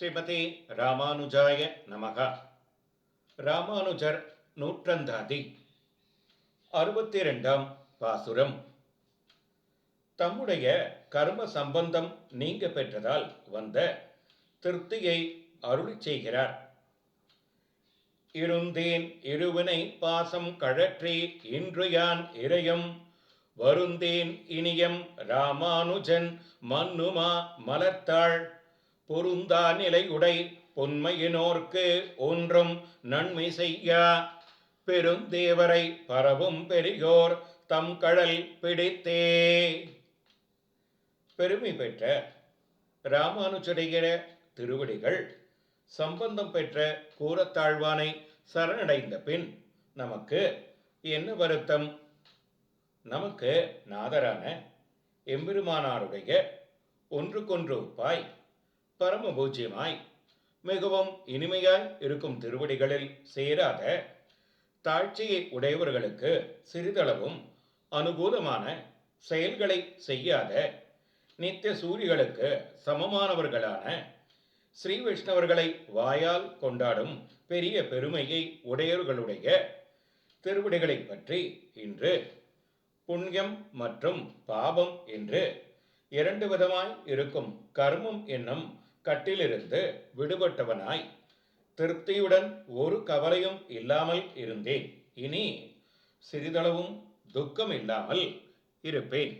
ஸ்ரீமதி ராமானுஜாய நமக. ராமானுஜர் நூற்றந்தாதி. அறுபத்தி ரெண்டாம் பாசுரம். தம்முடைய கர்ம சம்பந்தம் நீங்க பெற்றதால் வந்த திருப்தியை அருளிச் செய்கிறார். இருந்தேன் இருவினை பாசம் கழற்றி இன்று யான் இறையும். வருந்தேன் இனியம் ராமானுஜன் மன்னுமா மலர்த்தாள். பொருந்தா நிலையுடை பொன்மையினோர்க்கு ஒன்றும் நன்மை செய்யா. பெருந்தேவரை பரவும் பெரியோர் தம் கடல் பிடித்தே. பெருமை பெற்ற ராமானுஜடைய திருவடிகள் சம்பந்தம் பெற்ற கூரத்தாழ்வானை சரணடைந்த பின் நமக்கு என்ன வருத்தம்? நமக்கு நாதரான எம்பெருமானாருடைய ஒன்றுக்கொன்று உப்பாய் பரம பூஜ்யமாய் மிகவும் இனிமையாய் இருக்கும் திருவடிகளில் சேராத தாழ்ச்சியை உடையவர்களுக்கு சிறிதளவும் அனுகூலமான செயல்களை செய்யாத நித்திய சூரியகளுக்கு சமமானவர்களான ஸ்ரீ விஷ்ணவர்களை வாயால் கொண்டாடும் பெரிய பெருமையை உடையவர்களுடைய திருவடிகளை பற்றி இன்று புண்ணியம் மற்றும் பாபம் என்று இரண்டு விதமாய் இருக்கும் கர்மம் என்னும் கட்டிலிருந்து விடுபட்டவனாய் திருப்தியுடன் ஒரு கவலையும் இல்லாமல் இருந்தேன். இனி சிறிதளவும் துக்கம் இல்லாமல் இருப்பேன்.